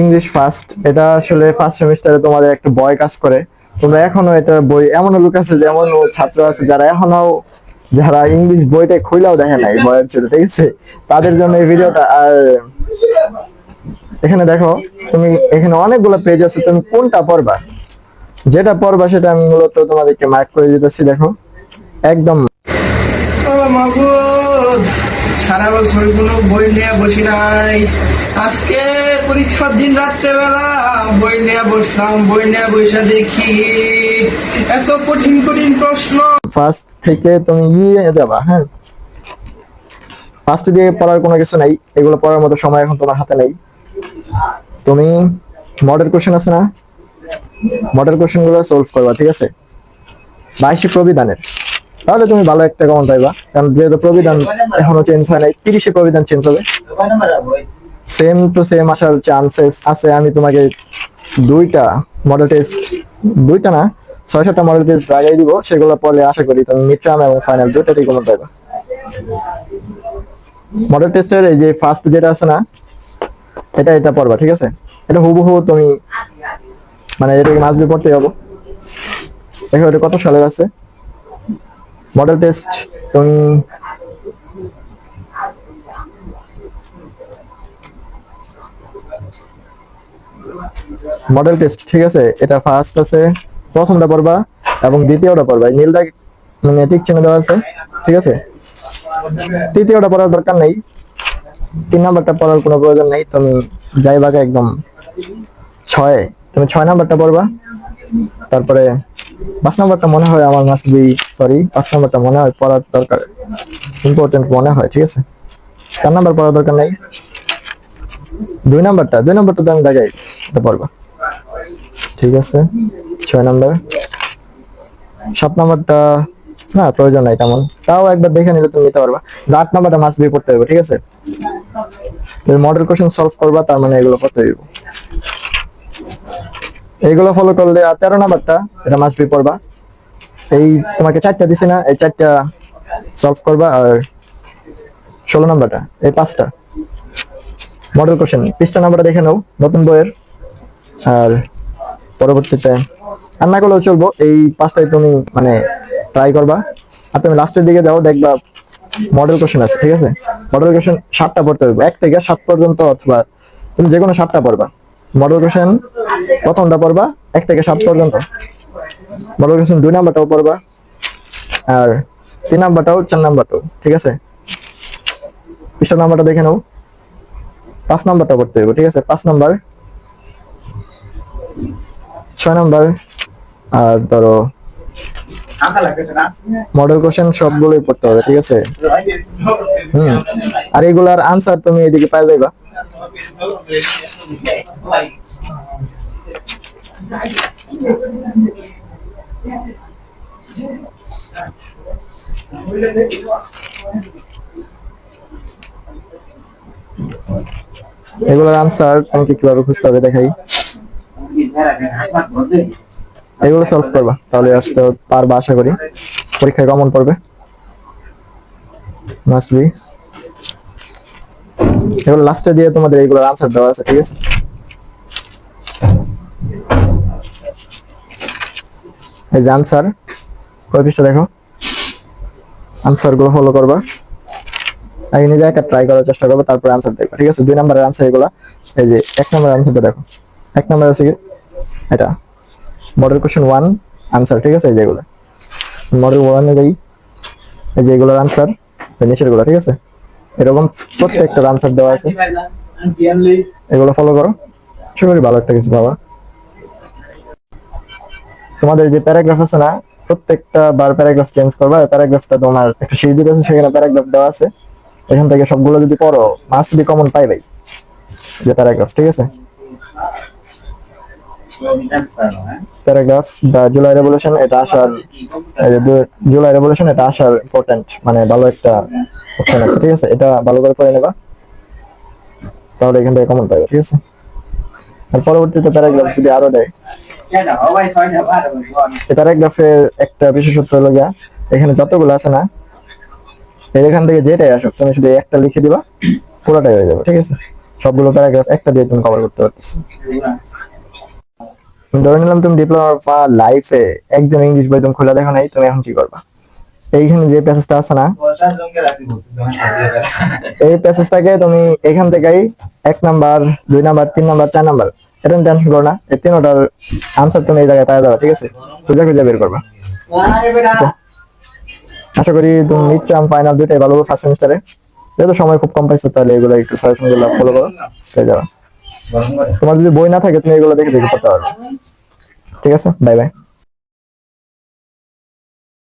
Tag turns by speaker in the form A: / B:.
A: English first এটা আসলে first সেমিস্টারে তোমাদের একটা বয় কাজ করে। তোমরা এখনও এটা বই এমন লোক আছে, যেমন ছাত্র আছে, যারা এখনও যারা ইংলিশ বইটা খুইলাও দেখে নাই বয়ের ছিল, ঠিক আছে? তাদের জন্য এই ভিডিওটা, আর এখানে দেখো, তুমি এখানে অনেকগুলো পেজ আছে, তুমি কোনটা পড়বা? যেটা পড়বা সেটা আমি মূলত তোমাদেরকে মার্ক করে দিতেছি, দেখো। একদম।
B: সারা বছর কোনো বই নিয়ে বসি নাই। আজকে পরীক্ষার দিন রাত্রেবেলা বই নিয়ে বসলাম, বই নিয়ে বসে দেখি এত কঠিন কঠিন প্রশ্ন।
A: ফার্স্ট থেকে তুমি ইয়ে যাবা হ্যাঁ? ফার্স্ট দিয়ে পড়ার কোনো কিছু নাই, এগুলো পড়ার মতো সময় এখন তোমার হাতে নেই। তুমি মডেল কোশ্চেন আছে না? মডেল কোশ্চেনগুলো সলভ করবা, ঠিক আছে? বাইশে প্রবিধানের। তাহলে তুমি ভালো একটা কমন পাইবা। কারণ যেহেতু প্রবিধান এখনও চেঞ্জ হয় নাই, তিরিশে প্রবিধান চেঞ্জ হবে। সেম টু সেম আসার চান্সেস আছে। আমি তোমাকে দুইটা মডেল টেস্ট দুইটা না ছয় সাতটা মডেল টেস্ট লাগাই দিব। সেগুলো পরে আশা করি তুমি মিট্রাম এবং ফাইনাল দুটাতেই কমন পাইবা। মডেল টেস্টের এই যে ফার্স্ট যেটা আছে না, এটা এটা পড়বা, ঠিক আছে? এটা হুবহু তুমি মানে এটাকে দিয়ে পড়তে যাব দেখো এটা কত সালের আছে? মডেল টেস্ট তুমি মডেল টেস্ট ঠিক আছে? এটা ফার্স্ট আছে, প্রথমটা পড়বা এবং দ্বিতীয়টা পড়বা। নীলটা মানে ঠিক চিহ্ন দেওয়া আছে, ঠিক আছে? তৃতীয়টা পড়ার দরকার নেই। তিন নাম্বারটা পড়ার কোনো প্রয়োজন নেই। তুমি যাইবাকে একদম ছয়, তুমি ছয় নাম্বারটা পড়বা। তারপরে পাঁচ নম্বরটা মনে হয় আমার মাস্ট বি সরি পাঁচ নম্বরটা মনে হয় পড়ার দরকার ইম্পর্টেন্ট মনে হয়, ঠিক আছে? চার নাম্বার পড়ার দরকার নেই। দুই নম্বরটা দুই নম্বরটা তো আমি দেখাই এটা পড়বা। ঠিক আছে? ছয় নম্বর। সাত নম্বরটা, না, প্রয়োজন নাই তেমন। তাও একবার দেখে নিলে তুমি নিতে পারবা। আট নাম্বারটা মাস্ট বি পড়তে হবে ঠিক আছে? মডেল কোশ্চেন সলভ করবা, তার মানে এগুলো করতে হইব। এইগুলো ফলো করলে তেরো নাম্বারটা, এটা মাস্ট বি পড়বা। এই তোমাকে চারটা দিছি না, এই চারটা সলভ করবা আর ষোলো নাম্বারটা, এই পাঁচটা। মডেল কোশ্চেন পৃষ্ঠা নাম্বারটা দেখে নাও, নতুন বইয়ের। আর পরবর্তীতে আর না করলেও চলবো, এই পাঁচটাই তুমি মানে ট্রাই করবা। আর তুমি লাস্টের দিকে যাও, দেখবা মডেল কোশ্চেন আছে, ঠিক আছে? মডেল কোশ্চেন সাতটা পড়তে হবে এক থেকে সাত পর্যন্ত অথবা তুমি যে কোনো সাতটা পড়বা। মডেল কোশ্চেন প্রথমটা পড়বা এক থেকে সাত পর্যন্ত। মডেল কোশ্চেন দুই নাম্বারটাও পড়বা, আর তিন নাম্বারটাও চার নাম্বারটাও, ঠিক আছে? পৃষ্ঠা নাম্বারটা দেখে নাও। পাঁচ নাম্বারটা পড়তে হবে ঠিক আছে? পাঁচ নাম্বার, ছয় নাম্বার, আর ধরো মডেল কোশ্চেন সবগুলোই পড়তে হবে, ঠিক আছে? হুম, আর এগুলার আনসার তুমি এদিকে পাই যাইবা। এগুলোর আনসার তোমাকে কীভাবে খুঁজতে হবে দেখাই। এগুলো সলভ করবা, তাহলে আসতে পারবা আশা করি। পরীক্ষায় কমন পড়বে। মাস্ট বি এগুলো লাস্টে দিয়ে তোমাদের এগুলোর আনসার দেওয়া আছে, ঠিক আছে? এই যে আনসার কয় পৃষ্ঠা দেখো? আনসারগুলো ফলো করবা। আগে নিজে একটা ট্রাই করার চেষ্টা করব, তারপর আনসার দেখবা, ঠিক আছে? দুই নম্বরের আনসার এগুলা, এই যে এক নম্বরের আনসারটা দেখো। এক নম্বর আছে কি? এটা মডেল কোশ্চেন ওয়ান আনসার ঠিক আছে? এই যেগুলো মডেল ওয়ানে যাই, এই যে এগুলোর আনসার নিচেরগুলো, ঠিক আছে? এরকম প্রত্যেকটা আনসার দেওয়া আছে। এগুলো ফলো করো। আশা ভালো একটা কিছু পাবা। তোমাদের যে প্যারাগ্রাফ আছে না, প্রত্যেকটা বার প্যারাগ্রাফ চেঞ্জ করবা। প্যারাগ্রাফটা তোমার একটা দিতে আছে, সেখানে প্যারাগ্রাফ দেওয়া আছে। এখান থেকে সবগুলো যদি পড়ো মাস্ট বি কমন পাইবেই। যে প্যারাগ্রাফ ঠিক আছে? প্যারাগ্রাফ দ্য জুলাই রেভলিউশন এটা আসার জুলাই রেভলিউশন এটা আসার ইম্পর্টেন্ট মানে ভালো একটা অপশন আছে, ঠিক আছে? এটা ভালো করে পড়ে নেবা। তাহলে এখান থেকে কমন পাবে, ঠিক আছে? আর পরবর্তীতে প্যারাগ্রাফ যদি আরও দেয়। প্যারাগ্রাফের একটা বিশেষত্ব হলো গিয়া, এখানে যতগুলো আছে না এখান থেকে যেটাই আসুক, তুমি শুধু একটা লিখে দিবা, পুরোটাই হয়ে যাবে, ঠিক আছে? সবগুলো প্যারাগ্রাফ একটা দিয়ে তুমি কভার করতে পারতেছো। ধরে নিলাম তুমি ডিপ্লোমা লাইফে একজন ইংলিশ বই তুমি খোলা দেখো নাই তুমি এখন কি করবা? এইখানে যে প্যাসেজটা আছে না এই প্যাসেজটাকে তুমি এখান থেকেই এক নাম্বার দুই নাম্বার তিন নাম্বার চার নাম্বার এটা টেনশন করো না এই তিনটার আনসার তুমি এই জায়গায় পাই যাবে ঠিক আছে? খুঁজে খুঁজে বের করবা। আশা করি তুমি মিড টার্ম ফাইনাল দুইটাই ভালো ফার্স্ট সেমিস্টারে যেহেতু সময় খুব কম পাইছো তাহলে এগুলো একটু সাজেশনগুলো ফলো করো পেয়ে যাবে। তোমার যদি বই না থাকে, তুমি এগুলো দেখে দেখে পড়তে পারবে। ঠিক আছে? Bye bye